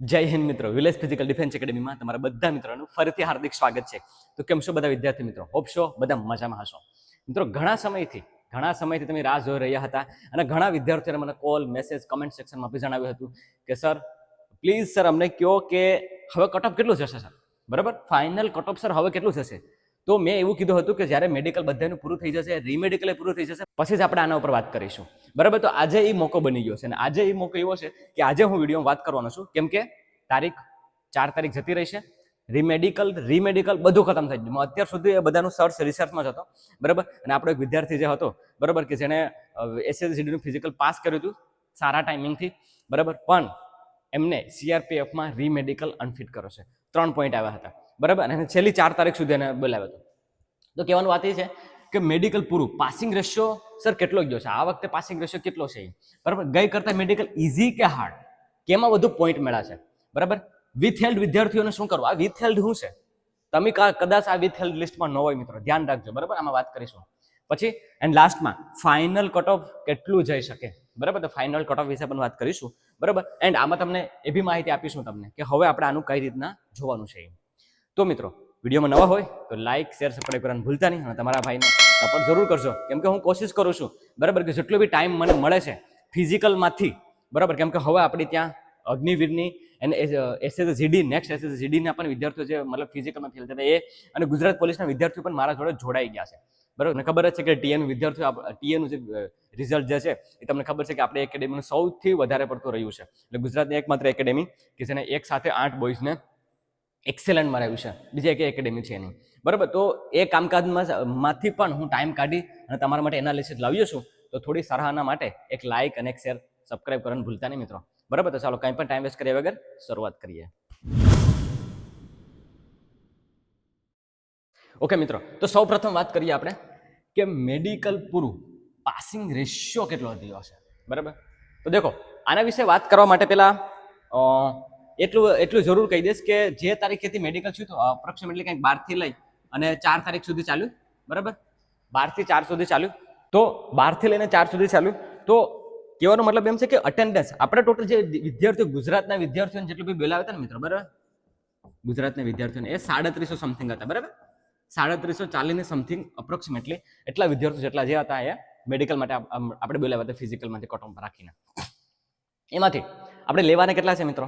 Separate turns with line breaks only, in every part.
જય હિન્દ મિત્રો. Village physical defence એકેડેમીમાં તમારા બધા મિત્રોનું ફરીથી હાર્દિક સ્વાગત છે. તો કેમ છો બધા વિદ્યાર્થી મિત્રો? હોપ છો? બધા મજામાં હશો? મિત્રો, ઘણા સમયથી ઘણા સમયથી તમે રાહ જોઈ રહ્યા હતા અને ઘણા વિદ્યાર્થીઓને મને કોલ મેસેજ કમેન્ટ સેક્શનમાં બી જણાવ્યું હતું કે સર પ્લીઝ સર અમને કહો કે હવે કટ ઓફ કેટલું જશે સર બરાબર? ફાઇનલ કટઓફ સર હવે કેટલું જશે? તો મેં એવું કીધું હતું કે જ્યારે મેડિકલ બધાનું પૂરું થઈ જશે રીમેડિકલ પૂરું થઈ જશે, પછી જ આપણે આના ઉપર વાત કરીશું. બરાબર? તો આજે એ મોકો બની ગયો છે. અને આજે એ મોકો એવો છે કે આજે હું વિડીયોમાં વાત કરવાનો છું. કેમ કે તારીખ ચાર તારીખ જતી રહેશે. રીમેડિકલ રીમેડિકલ બધું ખતમ થઈ ગયું. અત્યાર સુધી એ બધાનું સર્ચ રિસર્ચમાં જ હતો. બરાબર? અને આપણો એક વિદ્યાર્થી જે હતો, બરાબર? કે જેણે એસએસસીડીનું ફિઝિકલ પાસ કર્યું હતું સારા ટાઈમિંગથી બરાબર? પણ એમને સીઆરપીએફમાં રીમેડિકલ અનફિટ કરો છે. ત્રણ પોઈન્ટ આવ્યા હતા. બરાબર? અને છેલ્લી ચાર તારીખ સુધી એને બોલાવ્યો હતો. તો કહેવાનું વાત એ છે કે મેડિકલ પૂરું પાસિંગ રેશિયો સર કેટલો ગયો છે? આ વખતે પાસિંગ રેશિયો કેટલો છે? બરાબર? ગઈ કરતાં મેડિકલ ઇઝી કે હાર્ડ કેમાં વધુ પોઈન્ટ મળ્યા છે? બરાબર? વિથ હેલ્ડ વિદ્યાર્થીઓને શું કરવું? આ વિથ હેલ્ડ શું છે? તમે કદાચ આ વિથ હેલ્ડ લિસ્ટમાં ન હોય મિત્રો, ધ્યાન રાખજો. બરાબર? આમાં વાત કરીશું. પછી એન્ડ લાસ્ટમાં ફાઇનલ કટ ઓફ કેટલું જઈ શકે? બરાબર? તો ફાઇનલ કટ ઓફ વિશે પણ વાત કરીશું. બરાબર? એન્ડ આમાં તમને એ બી માહિતી આપીશું તમને કે હવે આપણે આનું કઈ રીતના જોવાનું છે. તો મિત્રો, વિડીયોમાં નવા હોય તો લાઇક શેર સબસ્ક્રાઈબ કરવાનું ભૂલતા નહીં અને તમારા ભાઈને સપોર્ટ જરૂર કરજો. કેમ કે હું કોશિશ કરું છું, બરાબર, કે જેટલો બી ટાઈમ મને મળે છે ફિઝિકલમાંથી બરાબર, કેમ કે હવે આપણી ત્યાં અગ્નિવીરની અને એસ જીડી નેક્સ્ટ એસએસ જીડીના પણ વિદ્યાર્થીઓ જે મતલબ ફિઝિકલમાં ફેલ થતા એ અને ગુજરાત પોલીસના વિદ્યાર્થીઓ પણ મારા જોડે જોડાઈ ગયા છે. બરાબર? ખબર જ છે કે ટીએનું વિદ્યાર્થીઓ ટીએનું જે રિઝલ્ટ જે છે, એ તમને ખબર છે કે આપણે એકેડેમીનું સૌથી વધારે પડતું રહ્યું છે. એટલે ગુજરાતની એકમાત્ર એકેડેમી કે જેને એક સાથે આઠ બોયઝને એક્સેલન્ટ મરાવ્યું છે. બીજી એક એકેડેમી છે એની. બરાબર? તો એ કામકાજમાં માંથી પણ હું ટાઈમ કાઢી અને તમારા માટે એનાલિસિસ લાવ્યો છું, તો થોડી સરાહના માટે એક લાઇક અને એક શેર સબસ્ક્રાઇબ કરવાનું ભૂલતા નહીં મિત્રો. બરાબર? તો ચાલો કંઈ પણ ટાઈમ વેસ્ટ કર્યા વગર શરૂઆત કરીએ. ઓકે મિત્રો, તો સૌ પ્રથમ વાત કરીએ આપણે. કે મેડિકલ પૂરું? પાસિંગ રેશિયો કેટલો થયો છે બરાબર? તો દેખો, આના વિશે વાત કરવા માટે પહેલા એટલું એટલું જરૂર કહી દઈશ કે જે તારીખેથી મેડિકલ છું તો અપ્રોક્સિમેટલી કંઈક બારથી લઈ અને ચાર તારીખ સુધી ચાલ્યું. બરાબર? બારથી ચાર સુધી ચાલ્યું. તો બારથી લઈને ચાર સુધી ચાલ્યું. તો કહેવાનો મતલબ એમ છે કે અટેન્ડન્સ આપણે ટોટલ જે વિદ્યાર્થીઓ, ગુજરાતના વિદ્યાર્થીઓને જેટલું બી બોલાવ્યા હતા ને મિત્રો, બરાબર? ગુજરાતના વિદ્યાર્થીઓને એ સાડત્રીસો સમથિંગ હતા, બરાબર? સાડત્રીસો ચાલીસની સમથિંગ અપ્રોક્સિમેટલી એટલા વિદ્યાર્થીઓ જેટલા જે હતા એ મેડિકલ માટે આપણે બોલાવ્યા હતા ફિઝિકલમાંથી કટઓફ રાખીને. એમાંથી આપણે લેવાના કેટલા છે મિત્રો?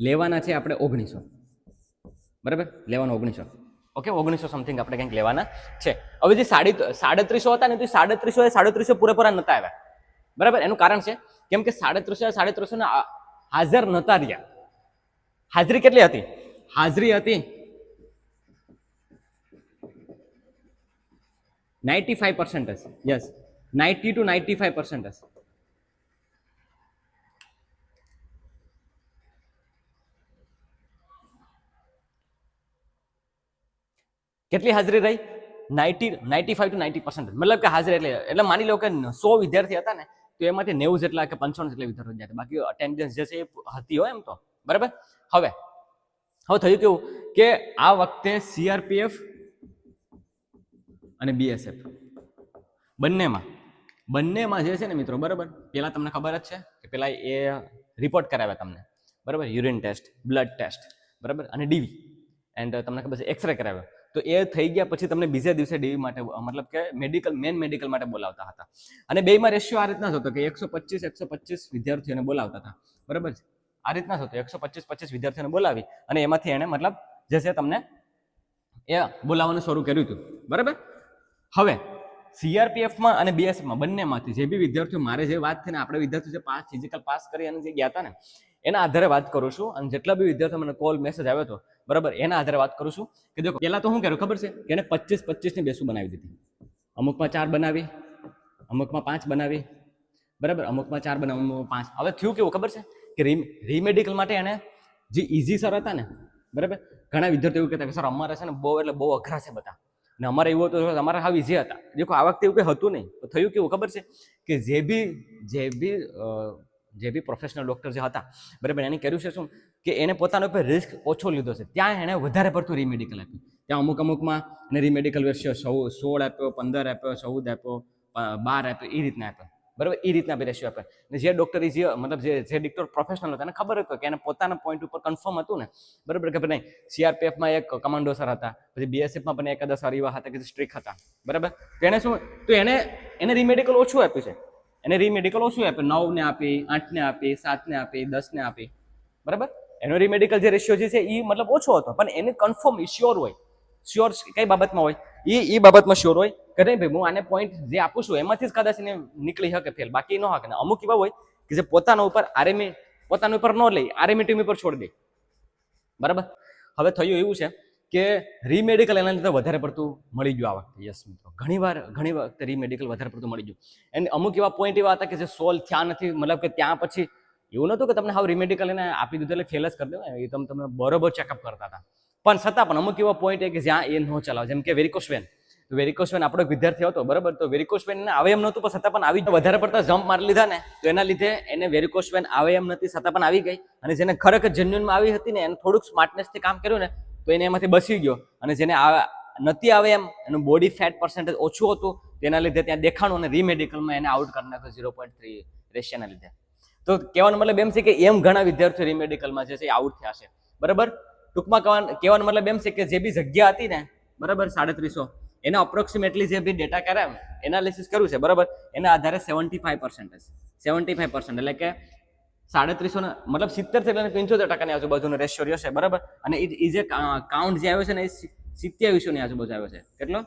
લેવાના છે આપણે ઓગણીસો. બરાબર? લેવાના ઓગણીસો. ઓકે ઓગણીસો સમથિંગ આપણે કંઈક લેવાના છે. હવે જે સાડી, સાડત્રીસો હતા ને, તો સાડત્રીસો એ સાડત્રીસો પૂરેપૂરા નતા આવ્યા. બરાબર? એનું કારણ છે, કેમ કે સાડત્રીસો સાડત્રીસો હાજર નતા રહ્યા. હાજરી કેટલી હતી? હાજરી હતી નાઇન્ટી ફાઈવ હશે. Yes ninety two ninety five હશે. કેટલી હાજરી રહી? Ninety ninety five two ninety percent મતલબ કે હાજરી એટલે એટલે માની લો કે સો વિદ્યાર્થી હતા ને, તો એમાંથી નેવું જેટલા કે પંચાવન જેટલા વિદ્યાર્થીઓ હતા. બાકી અટેન્ડન્સ જે છે એ હતી હોય એમ તો. બરાબર? હવે હવે થયું કેવું? કે આ વખતે સીઆરપીએફ અને બીએસએફ બંનેમાં બંનેમાં જે છે ને મિત્રો, બરાબર? પહેલાં તમને ખબર જ છે કે પહેલાં એ રિપોર્ટ કરાવ્યા તમને. બરાબર? યુરિન ટેસ્ટ બ્લડ ટેસ્ટ બરાબર? અને ડીવી એન્ડ તમને ખબર છે એક્સરે કરાવ્યો. તો એ થઈ ગયા પછી તમને બીજા દિવસે ડીવી માટે, મતલબ કે મેડિકલ મેન મેડિકલ માટે બોલાવતા હતા. અને બેમાં રેશિયો આ રીતના હતો કે એકસો પચીસ એકસો પચીસ વિદ્યાર્થીઓને બોલાવતા હતા. બરાબર છે? આ રીતના હતો. એકસો પચીસ પચીસ વિદ્યાર્થીઓને બોલાવી અને એમાંથી એણે મતલબ જે છે તમને એ બોલાવવાનું શરૂ કર્યું હતું. બરાબર? હવે સીઆરપીએફમાં અને બીએસએફમાં બંનેમાંથી જે બી વિદ્યાર્થીઓ મારે જે વાત થઈને આપણે વિદ્યાર્થીઓ જે પાસ ફિઝિકલ પાસ કરી અને જે ગયા હતા ને, એના આધારે વાત કરું છું. અને જેટલા બી વિદ્યાર્થીઓ મને કોલ મેસેજ આવ્યો હતો, બરાબર, એના આધારે વાત કરું છું કે જો પહેલાં તો શું કર્યું ખબર છે? કે એને પચીસ, પચીસની બેસું બનાવી દીધી. અમુકમાં ચાર બનાવી, અમુકમાં પાંચ બનાવી, બરાબર, અમુકમાં ચાર બનાવી, અમુકમાં પાંચ. હવે થયું કેવું ખબર છે? કે રીમેડિકલ માટે એને જે ઇઝી સર હતા ને, બરાબર, ઘણા વિદ્યાર્થીઓ એવું કહેતા કે સર અમારે છે ને બહુ એટલે બહુ અઘરા છે બધા. ને અમારે એવું હતું અમારા હાવ ઇઝી હતા. દેખો, આ વખતે એવું કંઈ હતું નહીં. તો થયું કેવું ખબર છે? કે જે બી જે બી જે બી પ્રોફેશનલ ડૉક્ટર જે હતા, બરાબર એને કર્યું છે શું? કે એને પોતાનો પર રિસ્ક ઓછો લીધો છે. ત્યાં એણે વધારે પડતું રીમેડિકલ આપ્યું. ત્યાં અમુક અમુકમાં એને રીમેડિકલ રેશિયો સૌ, સોળ આપ્યો, પંદર આપ્યો, ચૌદ આપ્યો બાર આપ્યો, એ રીતના આપ્યો. બરાબર? એ રીતના બી રેશિયો આપે ને જે ડૉક્ટર જે, મતલબ જે જે ડિક્ટર પ્રોફેશનલ હતા એને ખબર હતું કે એને પોતાના પોઈન્ટ ઉપર કન્ફર્મ હતું ને. બરાબર? કે નહીં સીઆરપીએફમાં એક કમાન્ડો સર હતા, પછી બીએસએફમાં પણ એકાદા સર એવા હતા કે સ્ટ્રિક હતા. બરાબર? તો એને શું, તો એને એને રીમેડિકલ ઓછું આપ્યું છે. એને રીમેડિકલ ઓછું આપ્યું. નવને આપી આઠને આપી સાતને આપી દસને આપી. બરાબર? એનો રીમેડિકલ જે રેશિયો જે છે એ મતલબ ઓછો હતો. પણ એને કન્ફર્મ શ્યોર હોય. શ્યોર કઈ બાબતમાં હોય? એ એ બાબતમાં શ્યોર હોય? કે નહીં ભાઈ, હું આને પોઈન્ટ જે આપું છું, એમાંથી જ કદાચ એને નીકળી શકે ફેલ બાકી ન હકે. અમુક એવા હોય કે જે પોતાના ઉપર આરેમી પોતાના ઉપર ન લઈ આરએમઈ ટીમ ઉપર છોડી દે. બરાબર? હવે થયું એવું છે કે રીમેડિકલ એના લીધે વધારે પડતું મળી ગયું આ વખતે. યસ મિત્રો. ઘણી વાર ઘણી વખતે રીમેડિકલ વધારે પડતું મળી ગયું. એન્ડ અમુક એવા પોઈન્ટ એવા હતા કે જે સોલ્વ થયા નથી. મતલબ કે ત્યાં પછી એવું નહોતું કે તમને હાવ રીમેડિકલ એને આપી દીધું એટલે ફેલ જ કરી દેવાય. એ તમે તમે બરોબર ચેકઅપ કરતા હતા. પણ છતાં પણ અમુક એવા પોઈન્ટ કે જ્યાં એ ન ચલાવે. જેમ કે વેરિકોશવેન તો વેરિકોશવેન આપણો એક વિદ્યાર્થી હતો, બરાબર? તો વેરિકોશવેન ને આવે એમ નહોતું, પણ છતાં પણ આવી વધારે પડતા જમ્પ મારી લીધા ને, તો એના લીધે એને વેરિકોશવેન આવે એમ નથી, છતાં પણ આવી ગઈ. અને જેને ખરેખર જન્યુનમાં આવી હતી ને, એને થોડુંક સ્માર્ટનેસથી કામ કર્યું ને, તો એને એમાંથી બસી ગયો. અને જેને નથી આવે એમ, એનું બોડી ફેટ પર્સન્ટેજ ઓછું હતું તેના લીધે ત્યાં દેખાણું અને રીમેડિકલમાં એને આઉટ કરી નાખ્યો ઝીરો પોઈન્ટ થ્રી રેશિયાના લીધે. તો કહેવાનો મતલબ એમ છે કે એમ ઘણા વિદ્યાર્થીઓ રીમેડિકલમાં જે છે આઉટ થયા છે. બરાબર? ટૂંકમાં કહેવાનો મતલબ એમ છે કે જે બી જગ્યા હતી ને, બરાબર, સાડત્રીસો, એના અપ્રોક્સિમેટલી જે બી ડેટા કર્યા એનાલિસિસ કર્યું છે, બરાબર? એના આધારે seventy five percentage seventy five percent એટલે કે સાડત્રીસો મતલબ સિત્તેરથી લઈને પંચોતેર ટકાની આજુબાજુનો રેશિયો રહ્યો છે, બરાબર? અને એ જે કાઉન્ટ જે આવ્યો છે ને, એ સિત્યાવીસો ની આજુબાજુ આવ્યો છે. કેટલો?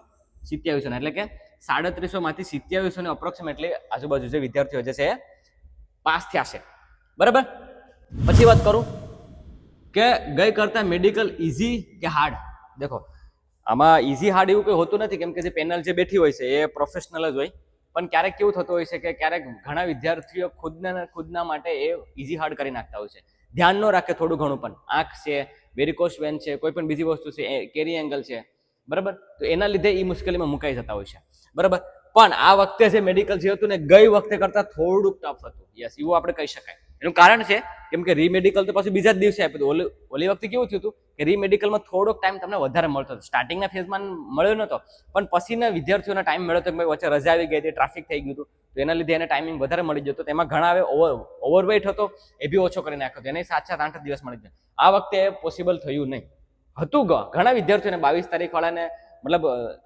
સિત્યાવીસો એટલે કે સાડત્રીસો માંથી સિત્યાવીસો ને અપ્રોક્સિમેટલી આજુબાજુ જે વિદ્યાર્થીઓ જે છે એ પાસ થયા છે. બરાબર? પછી વાત કરું. કે ગઈ કરતા મેડિકલ ઇઝી કે હાર્ડ દેખો, આમાં ઇઝી હાર્ડ એવું કંઈ હોતું નથી, કેમ કે જે પેનલ જે બેઠી હોય છે, એ પ્રોફેશનલ જ હોય. પણ ક્યારેક કેવું થતું હોય છે કે ક્યારેક ઘણા વિદ્યાર્થીઓ ખુદના ખુદના માટે એ ઇઝી હાર્ડ કરી નાખતા હોય છે. ધ્યાન ન રાખે થોડું ઘણું પણ. આંખ છે વેરિકોસ વેન છે, કોઈ પણ બીજી વસ્તુ છે કેરી એંગલ છે. બરાબર? તો એના લીધે એ મુશ્કેલીમાં મુકાઈ જતા હોય છે. બરાબર? પણ આ વખતે જે મેડિકલ જે હતું ને, ગઈ વખતે કરતાં થોડુંક ટફ હતું. યસ એવું આપણે કહી શકાય. એનું કારણ છે કેમ કે રીમેડિકલ તો પછી બીજા જ દિવસે આપ્યું હતું. ઓલી ઓલી વખતે કેવું થયું હતું કે રીમેડિકલમાં થોડોક ટાઈમ તમને વધારે મળતો હતો. સ્ટાર્ટિંગના ફેઝમાં મળ્યો નહોતો પણ પછીના વિદ્યાર્થીઓના ટાઈમ મળ્યો તો વચ્ચે રજા આવી ગઈ હતી ટ્રાફિક થઈ ગયું હતું. તો એના લીધે એને ટાઈમિંગ વધારે મળી જતો તેમાં ઘણા હવે ઓવર ઓવરવેટ હતો, એ બી ઓછો કરી નાખ્યો હતો. એને સાત સાત આઠ દિવસ મળી જાય આ વખતે પોસિબલ થયું નહીં. હતું ઘણા વિદ્યાર્થીઓને બાવીસ તારીખ વાળાને મતલબ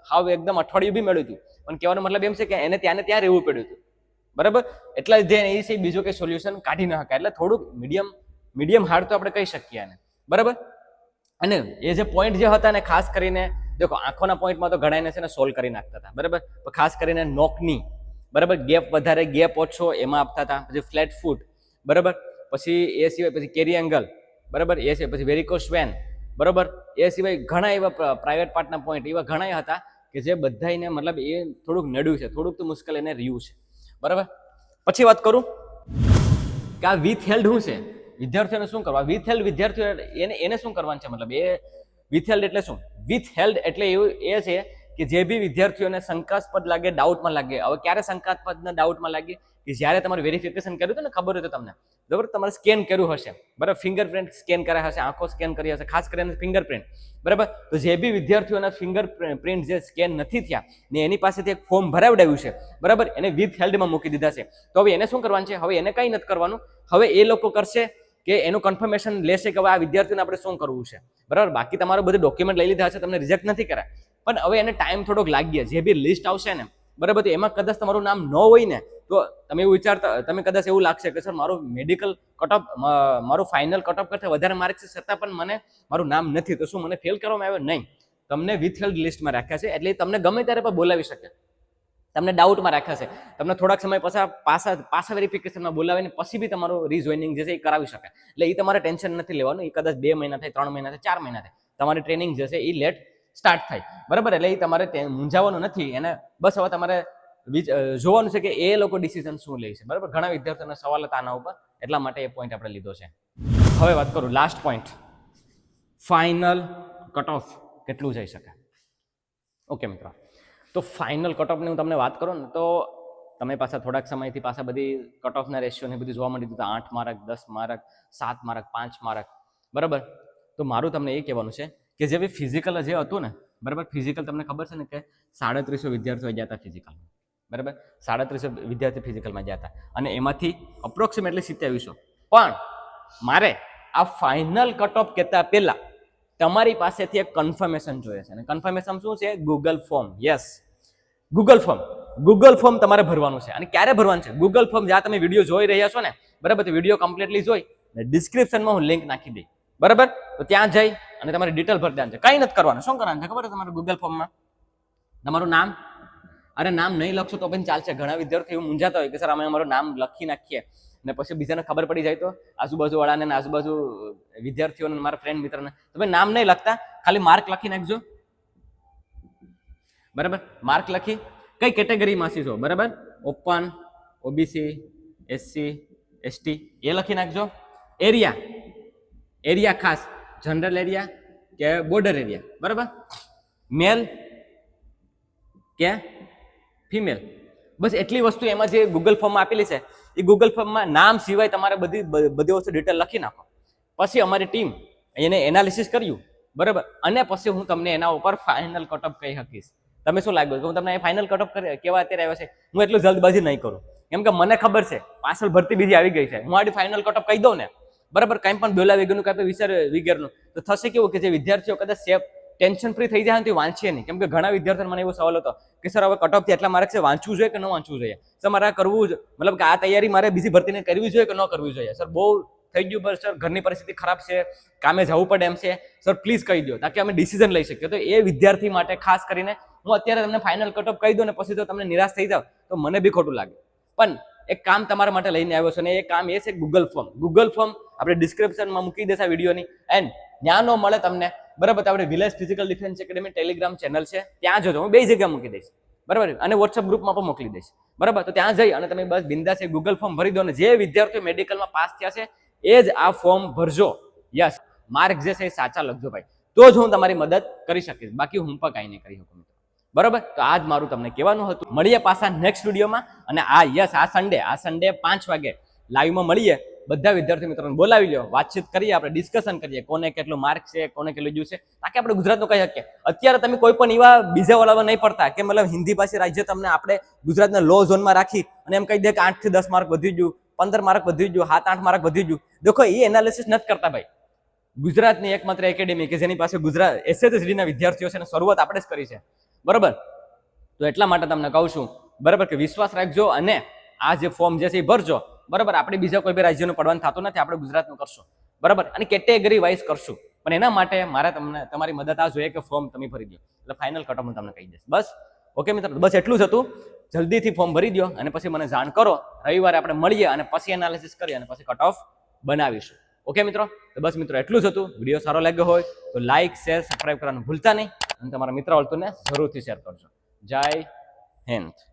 હાવ એકદમ અઠવાડિયું બી મળ્યું હતું. પણ કહેવાનો મતલબ એમ છે કે એને ત્યાં ત્યાં રહેવું પડ્યું હતું. બરાબર? એટલા ધ્યાન એ છે બીજું કંઈ સોલ્યુશન કાઢી ન શકાય. એટલે થોડુંક મીડિયમ મીડિયમ હાર્ડ તો આપણે કહી શકીએ આને બરાબર? અને એ જે પોઈન્ટ જે હતા ને ખાસ કરીને, દેખો, આંખોના પોઈન્ટમાં તો ઘણાને છે ને સોલ્વ કરી નાખતા હતા. બરાબર? ખાસ કરીને નોકની. બરાબર? ગેપ વધારે ગેપ ઓછો એમાં આપતા હતા. પછી ફ્લેટ ફૂટ બરાબર? પછી એ સિવાય પછી કેરી એંગલ બરાબર? એ સિવાય પછી વેરિકોસ વેન બરાબર? એ સિવાય ઘણા એવા પ્રાઇવેટ પાર્ટના પોઈન્ટ એવા ઘણા હતા કે જે બધાને મતલબ એ થોડુંક નડ્યું છે. થોડુંક તો મુશ્કેલ એને રહ્યું છે. બરાબર? પછી વાત કરું? કે આ વિથ હેલ્ડ શું છે? વિદ્યાર્થીઓને શું કરવા? વિથ હેલ્ડ વિદ્યાર્થીઓ એને એને શું કરવાનું છે? મતલબ એ વિથ હેલ્ડ એટલે શું? વિથ હેલ્ડ એટલે એવું એ છે કે જે બી વિદ્યાર્થીઓને શંકાસ્પદ લાગે ડાઉટમાં લાગે. હવે ક્યારે શંકાસ્પદ ડાઉટમાં લાગે? કે જ્યારે તમારે વેરિફિકેશન કર્યું હતું ને, ખબર હોય તમને. બરાબર? તમારે સ્કેન કર્યું હશે. બરાબર? ફિંગરપ્રિન્ટ સ્કેન કર્યા હશે, આંખો સ્કેન કરી હશે, ખાસ કરીને ફિંગરપ્રિન્ટ બરાબર? તો જે બી વિદ્યાર્થીઓના ફિંગર પ્રિન્ટ જે સ્કેન નથી થયા, ને એની પાસેથી એક ફોર્મ ભરાવડાવ્યું છે, બરાબર? એને વિથ હેલ્ડમાં મૂકી દીધા છે. તો હવે એને શું કરવાનું છે? હવે એને કંઈ નથી કરવાનું. હવે એ લોકો કરશે કે એનું કન્ફર્મેશન લેશે કે હવે આ વિદ્યાર્થીને આપણે શું કરવું છે. બરાબર? બાકી તમારું બધું ડોક્યુમેન્ટ લઈ લીધા છે તમને રિજેક્ટ નથી કર્યા. પણ હવે એને ટાઈમ થોડોક લાગી જે બી લિસ્ટ આવશે ને, બરાબર? તો એમાં કદાચ તમારું નામ ન હોય ને તો તમે એવું વિચારતા, તમે કદાચ એવું લાગશે કે સર, મારું મેડિકલ કટઅપ મારું ફાઇનલ કટઅપ કરતાં વધારે માર્ક છે છતાં પણ મને મારું નામ નથી. તો શું મને ફેલ કરવામાં આવ્યો? નહીં. તમને વિથ હેલ્ડ લિસ્ટમાં રાખ્યા છે, એટલે તમને ગમે ત્યારે પણ બોલાવી શકે. તમને ડાઉટમાં રાખ્યા છે. તમને થોડાક સમય પછી પાસા પાસા વેરિફિકેશનમાં બોલાવીને પછી બી તમારું રીજોઇનિંગ જે છે એ કરાવી શકે. એટલે એ તમારે ટેન્શન નથી લેવાનું. એ કદાચ બે મહિના થાય, ત્રણ મહિના થાય, ચાર મહિના થાય. તમારી ટ્રેનિંગ જે છે એ લેટ સ્ટાર્ટ થાય. બરાબર? એટલે એ તમારે મૂંઝાવાનું નથી. એને બસ હવે તમારે જોવાનું છે કે એ લોકો ડિસિઝન શું લે છે. બરાબર? ઘણા વિદ્યાર્થીઓના સવાલ હતા આના ઉપર. એટલા માટે એ પોઈન્ટ આપણે લીધો છે. હવે વાત કરું. Last point final cut off કેટલું જઈ શકે? ઓકે મિત્રો. તો ફાઇનલ કટ ઓફની હું તમને વાત કરું ને, તો તમે પાછા થોડાક સમયથી પાછા બધી કટ ઓફના રેશિયોને બધું જોવા મળી દીધું આઠ માર્ક, દસ માર્ક, સાત માર્ક, પાંચ માર્ક. બરાબર? તો મારું તમને એ કહેવાનું છે કે જે ફિઝિકલ જે હતું ને, બરાબર? ફિઝિકલ તમને ખબર છે ને કે સાડત્રીસો વિદ્યાર્થીઓ ગયા હતા ફિઝિકલમાં બરાબર? સાડત્રીસો વિદ્યાર્થી ફિઝિકલમાં ગયા હતા. અને એમાંથી અપ્રોક્સિમેટલી સિત્યાવીસો. પણ મારે આ ફાઇનલ કટ ઓફ કહેતા પહેલાં તમારી પાસેથી એક કન્ફર્મેશન જોઈએ છે. અને કન્ફર્મેશન શું છે? Google form yes Google form Google form તમારે ભરવાનું છે. અને ક્યારે ભરવાનું છે? ગૂગલ ફોર્મ જ્યાં તમે વીડિયો જોઈ રહ્યા છો ને, બરાબર? તો વીડિયો કમ્પ્લીટલી જોઈ ને ડિસ્ક્રિપ્શનમાં હું લિંક નાખી દઈ બરાબર? તો ત્યાં જઈ અને તમારે ડિટેલ ભરી દેવાનું છે. કંઈ નથી કરવાનું. શું કરવાનું છે? ખબર છે તમારે ગૂગલ ફોર્મમાં તમારું નામ? અરે નામ નહીં લખશો તો પણ ચાલશે. ઘણા વિદ્યાર્થીઓ મૂંઝાતા હોય કે સર અમે અમારું નામ લખી નાખીએ. ને પછી બીજાને ખબર પડી જાય તો આજુબાજુવાળાને આજુબાજુ વિદ્યાર્થીઓને મારા ફ્રેન્ડ મિત્રને. તમે નામ નહીં લખતા, ખાલી માર્ક લખી નાખજો. બરાબર? માર્ક લખી. કઈ કેટેગરીમાં છો બરાબર? ઓપન, ઓબીસી, એસસી, એસટી, એ લખી નાખજો. એરિયા એરિયા ખાસ. જનરલ એરિયા કે બોર્ડર એરિયા બરાબર? મેલ કે ફિમેલ બસ એટલી વસ્તુ એમાં જે ગૂગલ ફોર્મમાં આપેલી છે, એ ગૂગલ ફોર્મમાં નામ સિવાય તમારે બધી બધી વસ્તુ ડિટેલ લખી નાખો. પછી અમારી ટીમ એને એનાલિસિસ કર્યું, બરાબર? અને પછી હું તમને એના ઉપર ફાઇનલ કટઅપ કહી શકીશ. તમે શું લાગ્યું? કે હું તમને ફાઇનલ કટઅપ કેવા અત્યારે આવ્યો છે? હું એટલું જલ્દબાજી નહીં કરું. કેમ કે મને ખબર છે, પાછળ ભરતી બીજી આવી ગઈ છે. હું આડી ફાઇનલ કટઅપ કહી દઉં ને, બરાબર? કંઈ પણ બેલા વેગનું કાંઈ તો વિચાર વિગેરનું, તો થશે કેવું કે જે વિદ્યાર્થીઓ કદાચ સેફ ટેન્શન ફ્રી થઈ જાય તો વાંચીએ નહીં. કેમ કે ઘણા વિદ્યાર્થીઓને મને એવો સવાલ હતો કે, સર, હવે કટ ઓફથી એટલા માર્ક છે, વાંચવું જોઈએ કે ન વાંચવું જોઈએ? સર, મારે કરવું જ- મતલબ કે આ તૈયારી મારે બીજી ભરતીને કરવી જોઈએ કે ન કરવી જોઈએ? સર, બહુ થઈ ગયું, બસ, સર, ઘરની પરિસ્થિતિ ખરાબ છે, કામે જવું પડે એમ છે. સર પ્લીઝ કહી દો તાકી અમે ડિસિઝન લઈ શકીએ. તો એ વિદ્યાર્થી માટે ખાસ કરીને હું અત્યારે તમને ફાઇનલ કટઅપ કહી દઉં ને પછી તો તમને નિરાશ થઈ જાવ તો મને બી ખોટું લાગે. પણ એક કામ તમારા માટે લઈને આવ્યો છે અને એ કામ એ છે ગૂગલ ફોર્મ ગૂગલ ફોર્મ આપણે ડિસ્ક્રિપ્શનમાં મૂકી દેશે વિડીયોની. એન્ડ જ્ઞાનો મળે તમને બરાબર આપણે village physical defence academy Telegram channel છે. ત્યાં જોજો, હું બે જગ્યા મૂકી દઈશ. બરાબર? અને વોટ્સઅપ ગ્રુપમાં પણ મોકલી દઈશ. બરાબર? તો ત્યાં જઈ અને તમે બસ બિંદાસ ગૂગલ ફોર્મ ભરી દો અને જે વિદ્યાર્થીઓ મેડિકલમાં પાસ થયા છે, એ જ આ ફોર્મ ભરજો. યસ માર્ક જે છે એ સાચા લખજો ભાઈ. તો જ હું તમારી મદદ કરી શકીશ. બાકી હું પણ કાંઈ નહીં કરી શકું બરાબર? તો આજ મારું તમને કહેવાનું હતું. મળીએ પાછા નેક્સ્ટ વિડીયોમાં અને આ યસ આ સન્ડે આ સન્ડે પાંચ વાગે લાઈવમાં મળીએ. બધા વિદ્યાર્થી મિત્રોને બોલાવી લો વાતચીત કરીએ, આપણે ડિસ્કશન કરીએ. કોને કેટલું માર્ક છે, કોને કેટલું જ્યું છે. તાકે આપણે ગુજરાતનું કહી શકીએ. અત્યારે તમે કોઈ પણ એવા બીજા વાળા નહીં પડતા કે મતલબ હિન્દી ભાષી રાજ્ય તમને આપણે ગુજરાતના લો ઝોનમાં રાખી અને એમ કહી દે કે આઠથી દસ માર્ક વધી ગયું, પંદર માર્ક વધી ગયું, સાત આઠ માર્ક વધી ગયું. દેખો, એ એનાલિસિસ નથી કરતા ભાઈ. ગુજરાતની એકમાત્ર એકેડેમી કે જેની પાસે ગુજરાત એસએસડી વિદ્યાર્થીઓ છે અને શરૂઆત આપણે જ કરી છે. બરાબર? તો એટલા માટે તમને કહું છું, બરાબર કે વિશ્વાસ રાખજો અને આ જે ફોર્મ જે છે એ ભરજો. બરાબર? આપણે બીજા કોઈ બી રાજ્યનું પડવાનું થતું નથી, આપણે ગુજરાતનું કરશું. બરાબર? અને કેટેગરી વાઇઝ કરશું. પણ એના માટે મારે તમને, તમારી મદદ આ જોઈએ કે ફોર્મ તમે ભરી દો. એટલે ફાઇનલ કટ હું તમને કહી દઈશ. બસ? ઓકે મિત્રો? બસ એટલું જ હતું. જલ્દીથી ફોર્મ ભરી દો અને પછી મને જાણ કરો. રવિવારે આપણે મળીએ અને પછી એનાલિસિસ કરીએ અને પછી કટ ઓફ બનાવીશું. ઓકે મિત્રો? તો બસ મિત્રો એટલું જ હતું. વીડિયો સારો લાગ્યો હોય તો લાઇક શેર સબસ્ક્રાઈબ કરવાનું ભૂલતા નહીં. અને તમારા મિત્ર વળતુને જરૂરથી શેર કરજો. જય હિન્દ.